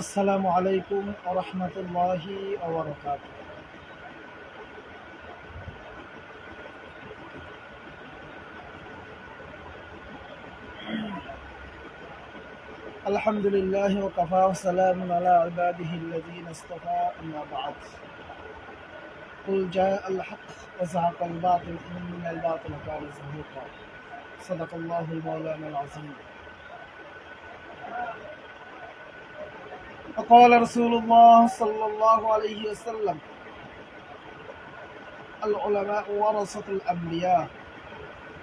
আসসালামু আলাইকুম রহমতুল্লাহি ওবরকাত الحمد لله وكفى وسلام على عباده الذين اصطفى أما بعد قل جاء الحق وزهق الباطل إن الباطل كان زهوقا صدق الله المولانا العظيم وقال رسول الله صلى الله عليه وسلم العلماء ورثة الأنبياء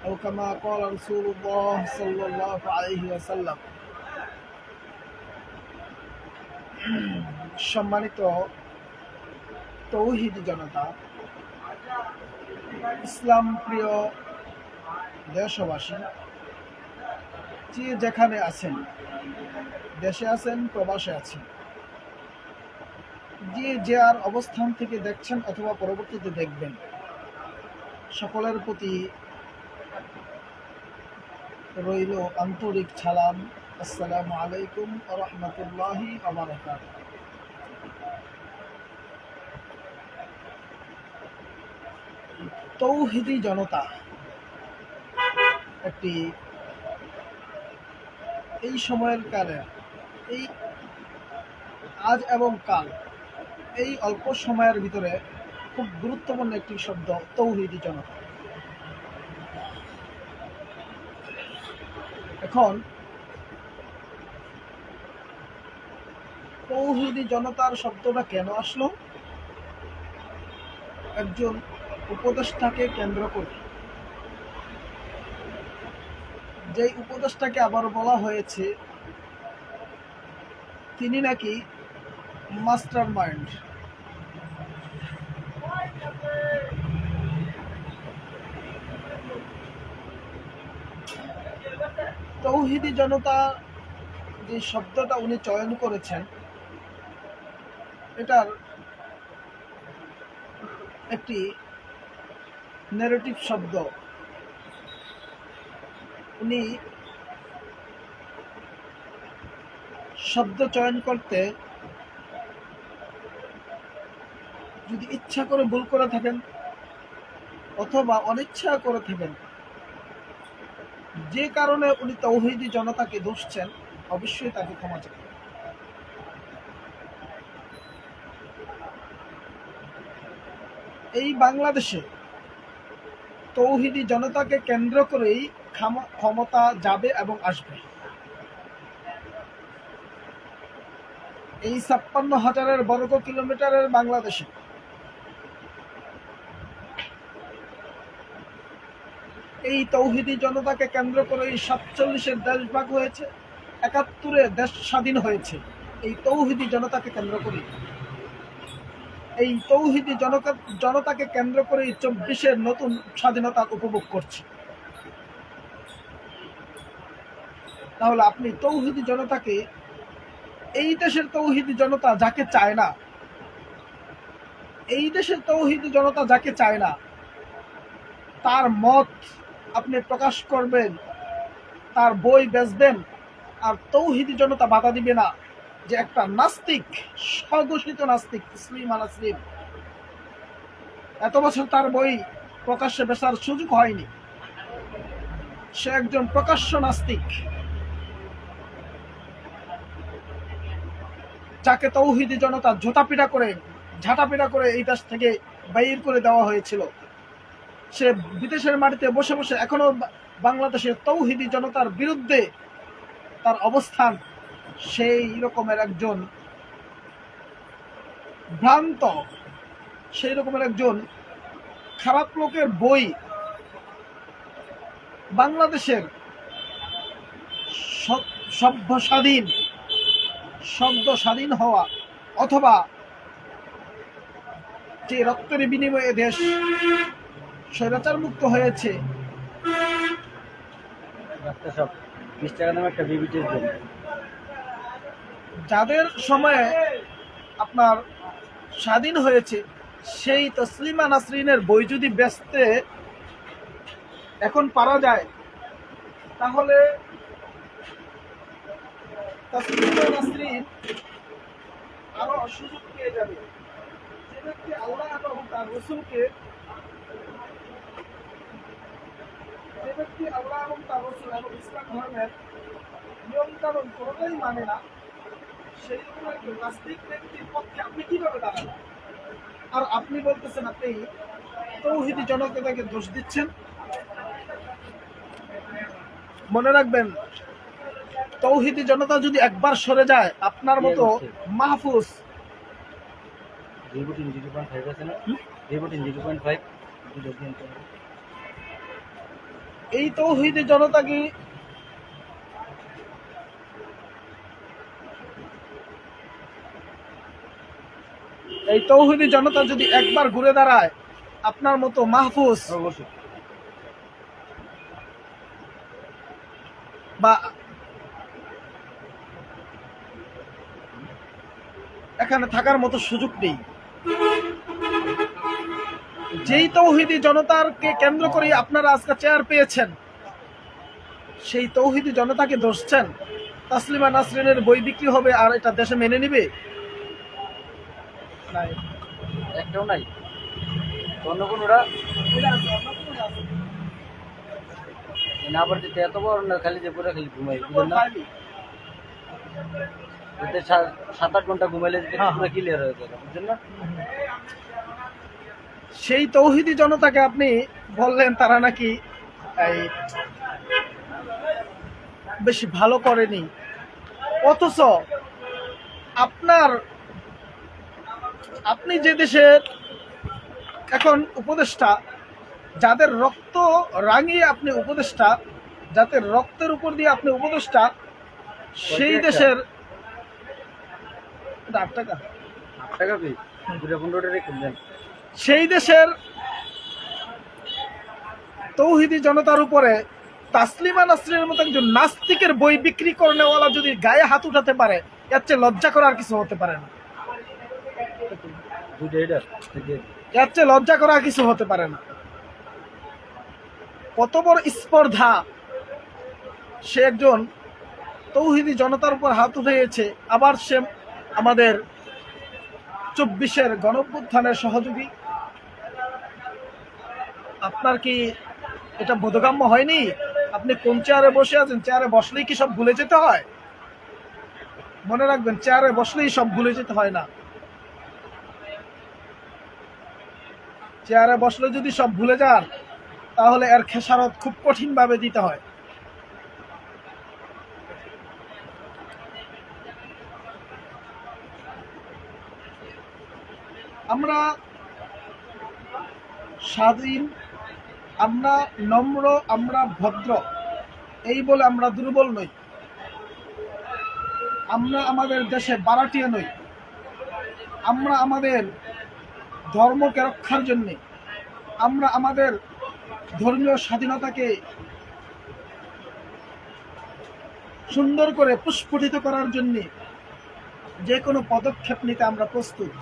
أو كما قال رسول الله صلى الله عليه وسلم সম্মানিত তৌহিদ জনতা ইসলাম প্রিয় দেশবাসী যে যেখানে আছেন দেশে আছেন প্রবাসে আছেন যে যে আর অবস্থান থেকে দেখছেন অথবা পরবর্তীতে দেখবেন, সকলের প্রতি রইল আন্তরিক ছালাম আসসালামু আলাইকুম রহমতুল্লাহি আবরাকাত তৌহিদি জনতা একটি এই সময়ের কালে, এই আজ এবং কাল এই অল্প সময়ের ভিতরে খুব গুরুত্বপূর্ণ একটি শব্দ, তৌহিদি জনতা। এখন, তৌহিদি জনতার শব্দটা কেন আসলো? একজন উপদেষ্টাকে কেন্দ্র করে। যে উপদেষ্টাকে আবার বলা হয়েছে, তিনি নাকি মাস্টার মাইন্ড তৌহিদি জনতা যে শব্দটা উনি চয়ন করেছেন, এটার একটি নেগেটিভ শব্দ। উনি শব্দ চয়ন করতে যদি ইচ্ছা করে ভুল করে থাকেন, অথবা অনিচ্ছা করে থাকেন যে কারণে উনি তৌহিদি জনতাকে দোষছেন, অবশ্যই তাকে ক্ষমা চান এই বাংলাদেশে তৌহিদি জনতাকে কেন্দ্র করেই ক্ষমতা যাবে এবং আসবে। এই ছাপ্পান্ন হাজারের বর্গ কিলোমিটারের বাংলাদেশে এই তৌহিদি জনতাকে কেন্দ্র করে এই সাতচল্লিশের দেশ ভাগ হয়েছে, একাত্তরে দেশ স্বাধীন হয়েছে। এই তৌহিদি জনতাকে কেন্দ্র করে। এই তৌহিদি জনতা জনতাকে কেন্দ্র করে এই চব্বিশের নতুন স্বাধীনতা উপভোগ করছে। তাহলে আপনি তৌহিদি জনতাকে, এই দেশের তৌহিদি জনতা যাকে চায় না, এই দেশের তৌহিদি জনতা যাকে চায় না, তার মত আপনি প্রকাশ করবেন, তার বই বেচবেন, আর তৌহিদি জনতা বাধা দিবে না যে একটা নাস্তিক, স্বঘোষিত নাস্তিক ইসলিম আল আসলিম এত বছর তার বই প্রকাশ্যে বেচার সুযোগ হয়নি। সে একজন প্রকাশ্য নাস্তিক। যাকে তৌহিদি জনতা ঝোটাপিটা করে, ঝাঁটাপিটা করে এই দেশ থেকে বাইর করে দেওয়া হয়েছিল। সে বিদেশের মাটিতে বসে বসে এখনও বা- বাংলাদেশের তৌহিদি জনতার বিরুদ্ধে তার অবস্থান, সেই রকমের একজন ভ্রান্ত, সেই রকমের একজন খারাপ লোকের বই বাংলাদেশের সভ্য স্বাধীন শব্দ স্বাধীন হওয়া অথবা যে রক্তের বিনিময়ে দেশ স্বৈরাচার মুক্ত হয়েছে যাদের সময়ে আপনার স্বাধীন হয়েছে সেই তসলিমা নাসরিনের বই যদি বেচতে এখন পারা যায় তাহলে তাসলিমা নাসরিন আরও সুযোগ পেয়ে যাবে। যে ব্যক্তি আল্লাহ রসুলকে যে ব্যক্তি আল্লাহ এবং তার রসুল এবং ইসলাম ধর্মের কোনোটাই মানে না। সেই একজন নাস্তিক ব্যক্তির পক্ষে আপনি কীভাবে দাঁড়াবেন? আর আপনি বলতেছেন আপনি তৌহিদি জনতাকে দোষ দিচ্ছেন। মনে রাখবেন তৌহিদি জনতা যদি একবার সরে যায় আপনার মতো মাহফুজ ভিভো টিন জিরো পয়েন্ট ফাইভ আছে না? ভিভো টিন জিরো পয়েন্ট ফাইভ এই তৌহিদি জনতা কি এই তৌহিদি জনতা যদি একবার ঘুরে দাঁড়ায়, আপনার মতো মাহফুজ বা এখানে থাকার মতো সুযোগ নেই। যেই তৌহিদি জনতারকে কেন্দ্র করে আপনারা আজকে চেয়ার পেয়েছেন সেই তৌহিদি জনতাকে দোষছেন তাসলিমা নাসরিনের বই বিক্রি হবে আর এটা দেশে মেনে নিবে? একটাও নাই। অন্য কোনোটা না পারতে এত বড় না খালি যে পুরো খালি ঘুমাই সাত আট ঘণ্টা ঘুমাইলে পুরো ক্লিয়ার হয়ে যাবে বুঝলেন না? সেই তৌহিদি জনতাকে আপনি বললেন তারা নাকি এই বেশি ভালো করেনি। অথচ আপনার আপনি যে দেশের এখন উপদেষ্টা যাদের রক্ত রাঙিয়ে আপনি উপদেষ্টা যাদের রক্তের উপর দিয়ে আপনি উপদেষ্টা সেই দেশের আট টাকা। আট টাকা রেখে দেন সেই দেশের তৌহিদি জনতার উপরে তাসলিমা নাসরিনের মতো একজন নাস্তিকের বই বিক্রি করেনেওয়ালা যদি গায়ে হাত উঠাতে পারে, এর চেয়ে লজ্জা করার কিছু হতে পারে না। এর চেয়ে লজ্জা করার কিছু হতে পারে না। কত বড় স্পর্ধা সে একজন তৌহিদি জনতার উপর হাত উঠেছে আবার সে আমাদের চব্বিশের গণভ্যুত্থানের সহযোগী আপনার কি এটা বোধগম্য হয়নি? আপনি কোন চেয়ারে বসে আছেন? চেয়ারে বসলেই কি সব ভুলে যেতে হয়? মনে রাখবেন, চেয়ারে বসলেই সব ভুলে যেতে হয় না। চেয়ারে বসলে যদি সব ভুলে যান, তাহলে এর খেসারত খুব কঠিনভাবে দিতে হয়। আমরা স্বাধীন আমরা নম্র, আমরা ভদ্র। এই বলে আমরা দুর্বল নই। আমরা আমাদের দেশে বারাটিয়া নই। আমরা আমাদের ধর্মকে রক্ষার জন্যে, আমরা আমাদের ধর্মীয় স্বাধীনতাকে সুন্দর করে প্রস্ফুটিত করার জন্যে যে কোনো পদক্ষেপ নিতে আমরা প্রস্তুত।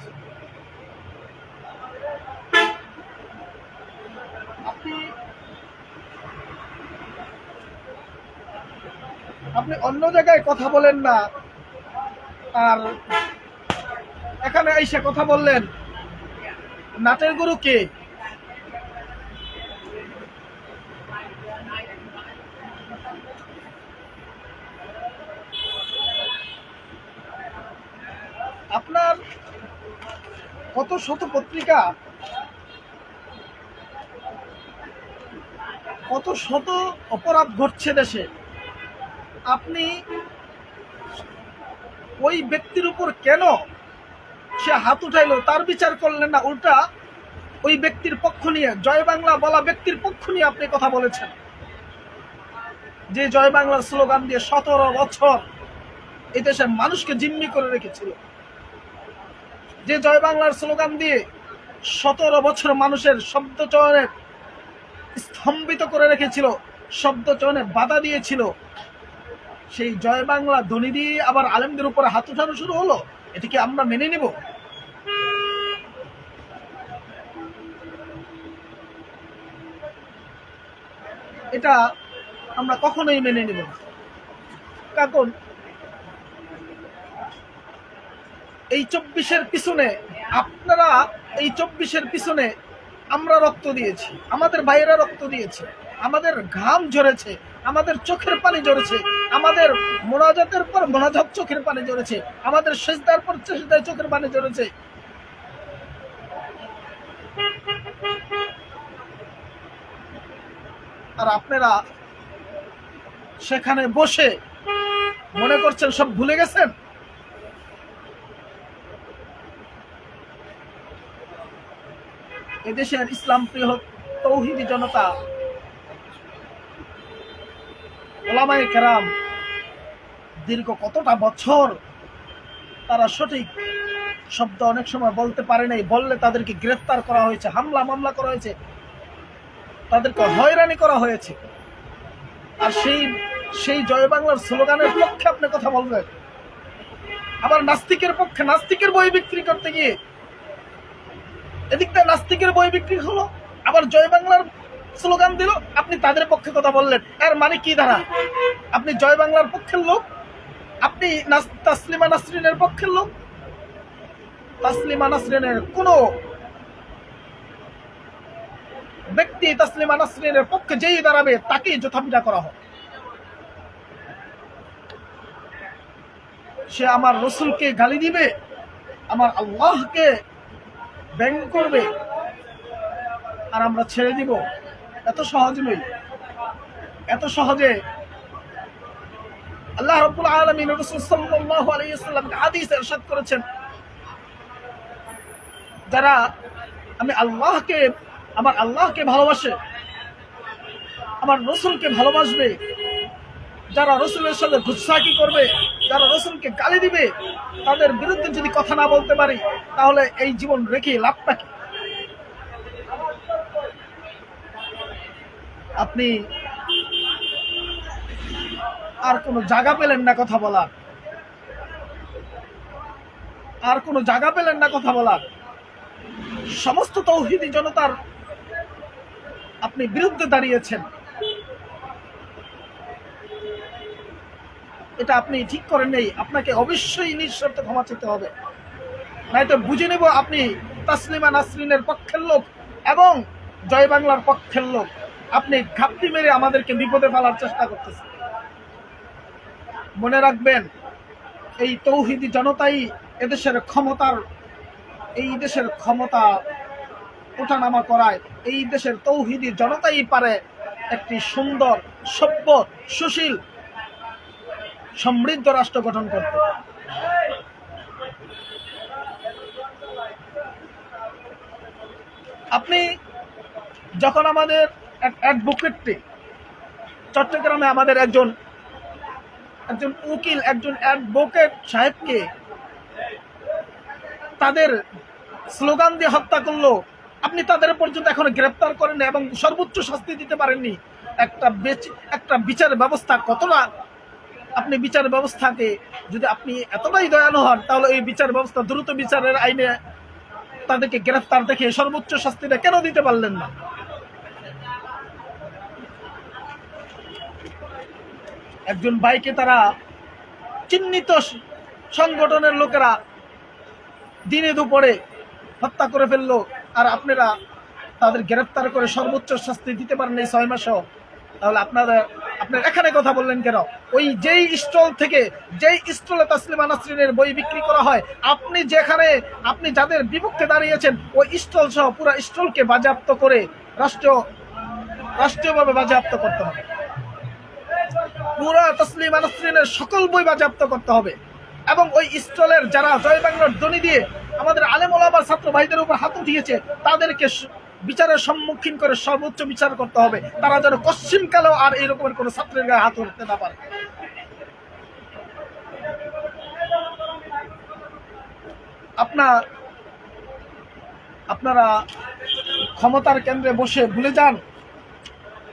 আপনি অন্য জায়গায় কথা বলেন না। আর এখানে এসে কথা বললেন। নাটের গুরু কে? আপনার কত শত পত্রিকা? শত অপরাধ ঘটছে দেশে। আপনি ওই ব্যক্তির উপর কেন সে হাত উঠাইল, তার বিচার করলেন না, উল্টা ওই ব্যক্তির পক্ষ নিয়ে, জয় বাংলা বলা ব্যক্তির পক্ষ নিয়ে আপনি কথা বলেছেন। যে জয় বাংলার স্লোগান দিয়ে সতেরো বছর এই দেশের মানুষকে জিম্মি করে রেখেছিল। যে জয় বাংলার স্লোগান দিয়ে সতেরো বছর মানুষের শব্দ চয়নে স্তম্ভিত করে রেখেছিল, শব্দ চয়নে বাধা দিয়েছিল। সেই জয় বাংলা ধ্বনি দিয়ে আবার আলেমদের উপরে হাত উঠানো শুরু হলো। এটা কি আমরা মেনে নেব? এটা আমরা কখনোই মেনে নেব কারণ এই চব্বিশের পিছনে আপনারা, এই চব্বিশের পিছনে আমরা রক্ত দিয়েছি, আমাদের ভাইয়েরা রক্ত দিয়েছে, আমাদের ঘাম ঝরেছে, আমাদের চোখের পানি ঝরেছে, আমাদের মোনাজাতের পর মোনাজাত চোখের পানি ঝরেছে, আমাদের সেজদার পর সেজদায় চোখের পানি ঝরেছে। আর আপনারা সেখানে বসে মনে করছেন সব ভুলে গেছেন? এদেশের ইসলাম প্রিয় তৌহিদি জনতা ওলামাই কেরাম, দীর্ঘ কতটা বছর তারা সঠিক শব্দ অনেক সময় বলতে পারে নাই, বললে তাদেরকে গ্রেফতার করা হয়েছে, হামলা মামলা করা হয়েছে, তাদেরকে হয়রানি করা হয়েছে। আর সেই সেই জয় বাংলার স্লোগানের পক্ষে আপনি কথা বলবেন। আবার নাস্তিকের পক্ষে, নাস্তিকের বই বিক্রি করতে গিয়ে এদিকটা নাস্তিকের বই বিক্রি হলো, আবার জয় বাংলার স্লোগান দিল। আপনি তাদের পক্ষে কথা বললেন। এর মানে কি দ্বারা আপনি জয় বাংলার পক্ষের লোক? আপনি তাসলিমা নাসরিনের পক্ষের লোক? তাসলিমা নাসরিনের কোনো ব্যক্তি তাসলিমা নাসরিনের পক্ষে যেই দাঁড়াবে, তাকেই যথাপিটা করা হবে সে আমার রসুলকে গালি দিবে, আমার আল্লাহকে ব্যঙ্গ করবে, আর আমরা ছেড়ে দিব। এত সহজ নই। এত সহজে আল্লাহ রাব্বুল আলামিন রাসূল সাল্লাল্লাহু আলাইহি ওয়াসাল্লামকে হাদিসে ইরশাদ করেছেন। যারা আমি আল্লাহকে, আমার আল্লাহকে ভালোবাসে, আমার রসুলকে ভালোবাসবে, যারা রসুলের সাথে গুচ্ছাকি করবে যারা রসুলকে গালি দিবে, তাদের বিরুদ্ধে যদি কথা না বলতে পারি, তাহলে এই জীবন রেখে লাভটা কি? আপনি আর কোনো জায়গা পেলেন না কথা বলার? আর কোনো জায়গা পেলেন না কথা বলার? সমস্ত তৌহিদি জনতার আপনি বিরুদ্ধে দাঁড়িয়েছেন। এটা আপনি ঠিক করেন নেই, আপনাকে অবশ্যই নিঃশর্ত ক্ষমা চেতে হবে। নয়তো বুঝে নেব আপনি তাসলিমা নাসরিনের পক্ষের লোক এবং জয় বাংলার পক্ষের লোক। আপনি ঘাপটি মেরে আমাদেরকে বিপদে ফেলার চেষ্টা করতেছেন। মনে রাখবেন, এই তৌহিদি জনতাই এদেশের ক্ষমতার, এই দেশের ক্ষমতা ওঠানামা করায়, এই দেশের তৌহিদি জনতাই পারে একটি সুন্দর, সভ্য, সুশীল সমৃদ্ধ রাষ্ট্র গঠন করতে আপনি যখন আমাদের অ্যাডভোকেটটি চট্টগ্রামে আমাদের একজন একজন উকিল, একজন অ্যাডভোকেট সাহেবকে তাদের স্লোগান দিয়ে হত্যা করল, আপনি তাদের পর্যন্ত এখনও গ্রেপ্তার করেন এবং সর্বোচ্চ শাস্তি দিতে পারেননি। একটা একটা বিচার ব্যবস্থা কতটা আপনি বিচার ব্যবস্থাকে যদি আপনি এতটাই দয়ালু হন, তাহলে এই বিচার ব্যবস্থা দ্রুত বিচারের আইনে তাদেরকে গ্রেফতার দেখে সর্বোচ্চ শাস্তিটা কেন দিতে পারলেন না? একজন বাইকে তারা চিহ্নিত সংগঠনের লোকেরা দিনে দুপুরে হত্যা করে ফেলল, আর আপনারা তাদের গ্রেফতার করে সর্বোচ্চ শাস্তি দিতে পারেন এই ছয় মাসও। তাহলে আপনারা আপনার এখানে কথা বললেন কেন? ওই যেই স্টল থেকে যেই স্টলে তাসলিমা নাসরিনের বই বিক্রি করা হয়, আপনি যেখানে, আপনি যাদের বিপক্ষে দাঁড়িয়েছেন, ওই স্টল সহ পুরো স্টলকে বাজেয়াপ্ত করে রাষ্ট্র রাষ্ট্রীয়ভাবে বাজেয়াপ্ত করতে হবে। পুরা তসলিমা নাসরিনের সকল বই বাজেয়াপ্ত করতে হবে। এবং ওই স্টলের যারা জয় বাংলার দিয়ে আমাদের আলেম ওলামার ছাত্র ভাইদের উপর হাত উঠিয়েছে, তাদেরকে বিচারের সম্মুখীন করে সর্বোচ্চ বিচার করতে হবে। তারা যেন পশ্চিমকালেও আর এই রকমের কোনো ছাত্রের গায়ে হাত উঠতে না পারে। আপনার আপনারা ক্ষমতার কেন্দ্রে বসে ভুলে যান,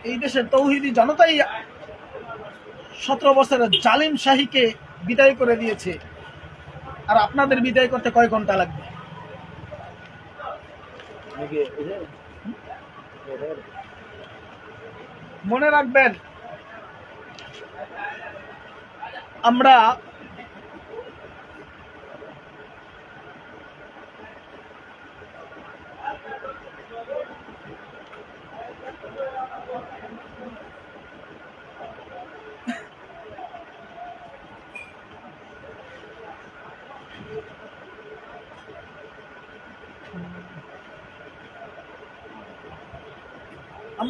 এই দেশের তৌহিদি জনতাই সতেরো বছরের জালিম শাহীকে বিদায় করে দিয়েছে। আর আপনাদের বিদায় করতে কয় ঘণ্টা লাগবে? মনে রাখবেন আমরা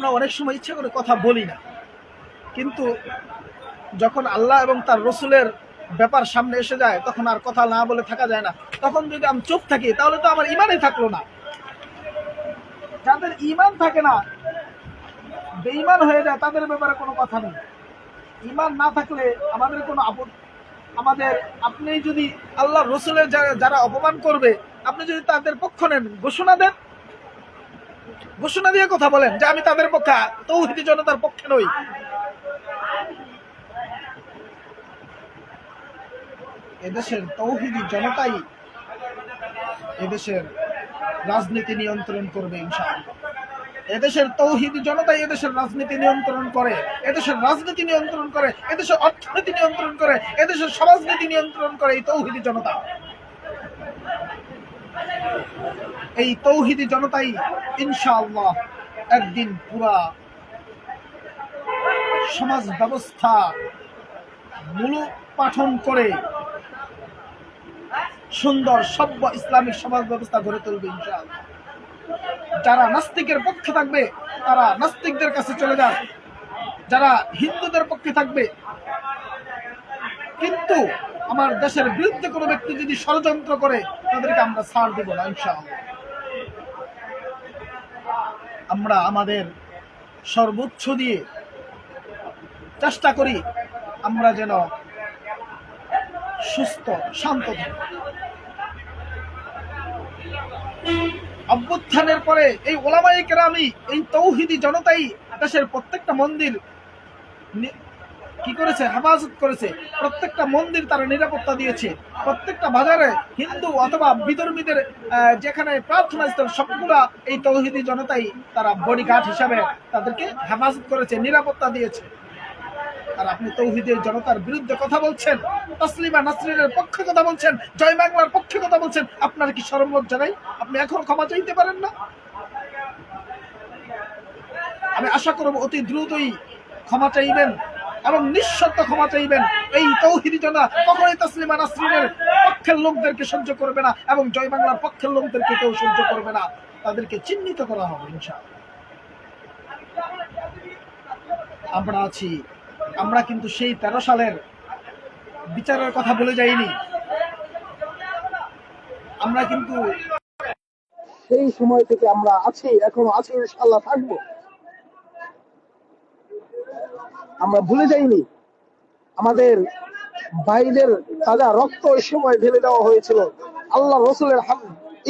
আমরা অনেক সময় ইচ্ছা করে কথা বলি না। কিন্তু যখন আল্লাহ এবং তার রসুলের ব্যাপার সামনে এসে যায়, তখন আর কথা না বলে থাকা যায় না। তখন যদি আমি চুপ থাকি, তাহলে তো আমার ইমানই থাকল না। যাদের ইমান থাকে না, বেঈমান হয়ে যায়, তাদের ব্যাপারে কোনো কথা নেই। ইমান না থাকলে আমাদের কোনো আপদ আমাদের আপনি যদি আল্লাহ রসুলের যারা- যারা অপমান করবে, আপনি যদি তাদের পক্ষ নেন, ঘোষণা দেন ঘোষণা দিয়ে কথা বলেন যে আমি তাদের পক্ষে তৌহিদি জনতার পক্ষে নই। এদেশের তৌহিদি জনতাই এদেশের রাজনীতি নিয়ন্ত্রণ করবে এদেশের তৌহিদি জনতাই এদেশের রাজনীতি নিয়ন্ত্রণ করে, এদেশের রাজনীতি নিয়ন্ত্রণ করে, এদেশের অর্থনীতি নিয়ন্ত্রণ করে, এদেশের সমাজনীতি নিয়ন্ত্রণ করে এই তৌহিদি জনতা। এই তৌহিদি জনতাই ইনশাআল্লাহ একদিন পুরা সমাজ ব্যবস্থা মূলক পাঠন করে সুন্দর সভ্য ইসলামিক সমাজ ব্যবস্থা গড়ে তুলবে ইনশাআল্লাহ। যারা নাস্তিকের পক্ষে থাকবে, তারা নাস্তিকদের কাছে চলে যান। যারা হিন্দুদের পক্ষে থাকবে, কিন্তু আমার দেশের বিরুদ্ধে কোনো ব্যক্তি যদি ষড়যন্ত্র করে তাদেরকে আমরা ছাড় দেব না, ইনশাআল্লাহ। আমরা আমাদের সর্বোচ্চ দিয়ে চেষ্টা করি আমরা যেন সুস্থ, শান্ত থাকি। অভ্যুত্থানের পরে এই ওলামাই কেরামি এই তৌহিদি জনতাই দেশের প্রত্যেকটা মন্দির কি করেছে? হেফাজত করেছে। প্রত্যেকটা মন্দির তারা নিরাপত্তা দিয়েছে। প্রত্যেকটা বাজারে হিন্দু অথবা বিধর্মীদের যেখানে প্রার্থনা স্থল সবগুলা এই তৌহিদি জনতাই তারা বডিগার্ড হিসাবে তাদেরকে হেফাজত করেছে, নিরাপত্তা দিয়েছে। আর আপনি তৌহিদের জনতার বিরুদ্ধে কথা বলছেন, তসলিমা নাসরিনের পক্ষে কথা বলছেন, জয় বাংলার পক্ষে কথা বলছেন, আপনার কি সরম লজ্জা নাই? আপনি এখন ক্ষমা চাইতে পারেন না? আমি আশা করব অতি দ্রুতই ক্ষমা চাইবেন। এবং নিঃশর্ত ক্ষমা চাইবেন। এই তৌহিদি জনা কখনোই তসলিমা নাসরিনের পক্ষের লোকদেরকে সহ্য করবে না এবং জয় বাংলার পক্ষের লোকদেরকে কেউ সহ্য করবে না। তাদেরকে চিহ্নিত করা হবে, ইনশাআল্লাহ। আমরা আছি। আমরা কিন্তু সেই তেরো সালের বিচারের কথা বলে যাইনি। আমরা কিন্তু সেই সময় থেকে আমরা আছি, এখনও আছি ইনশাল্লাহ থাকব। আমরা ভুলে যাইনি। আমাদের ভাইদের তাজা রক্ত ওই সময় ঢেলে দেওয়া হয়েছিল। আল্লাহ রসুলের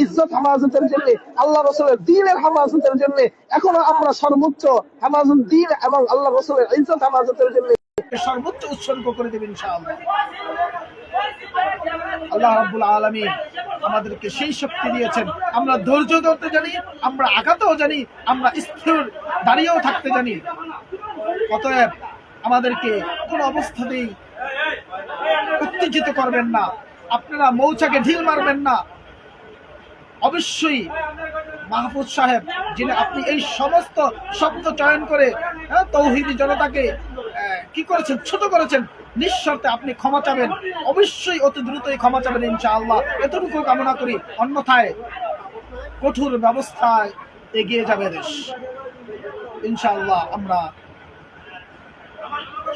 ইজ্জত হেফাজতের জন্য, আল্লাহ রসুলের দিনের হেফাজতের জন্য, এখনও আমরা সর্বোচ্চ হেফাজত দিন এবং আল্লাহ রসুলের ইজ্জত হেফাজতের জন্য সর্বোচ্চ উৎসর্গ করে দেবেন আল্লাহ রাব্বুল আলামিন আমাদেরকে সেই শক্তি দিয়েছেন। আমরা ধৈর্য ধরতে জানি, আমরা আঘাতেও জানি, আমরা স্থির দাঁড়িয়েও থাকতে জানি। অতএব আমাদেরকে কোন অবস্থাতেই উত্তেজিত করবেন না। আপনারা মৌচাকে ঢিল মারবেন না। অবশ্যই মাহফুজ সাহেব যিনি আপনি এই সমস্ত শব্দ চয়ন করে হ্যাঁ, তৌহিদি জনতাকে কি করেছেন? ছোট করেছেন। নিঃশর্তে আপনি ক্ষমা চাবেন। অবশ্যই অতি দ্রুতই ক্ষমা চাবেন ইনশাআল্লাহ। এতটুকু কামনা করি অন্যথায় কঠোর ব্যবস্থায় এগিয়ে যাবে দেশ। ইনশাআল্লাহ আমরা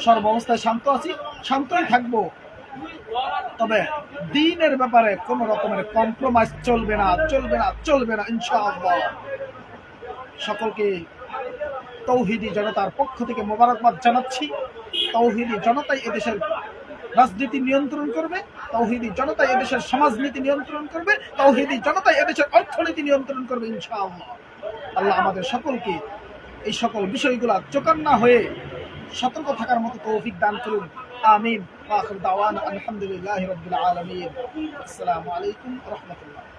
সর্বাবস্থায় শান্ত আছি, শান্তই থাকব। তবে দিনের ব্যাপারে কোন রকমের কম্প্রোমাইজ চলবে না চলবে না চলবে না, ইনশাআল্লাহ। সকলকে তৌহিদি জনতার পক্ষ থেকে মোবারকবাদ জানাচ্ছি। তৌহিদি জনতাই এদেশের রাজনীতি নিয়ন্ত্রণ করবে, তৌহিদি জনতাই এদেশের সমাজনীতি নিয়ন্ত্রণ করবে, তৌহিদি জনতাই এদেশের অর্থনীতি নিয়ন্ত্রণ করবে, ইনশাআল্লাহ। আল্লাহ আমাদের সকলকে এই সকল বিষয়গুলা চোকান্না হয়ে সতর্ক থাকার মতো তৌফিক দান করুন। আমিন। আখির দাওয়ানা আলহামদুলিল্লাহি রাব্বিল আলামিন। আসসালামু আলাইকুম ওয়া রাহমাতুল্লাহ।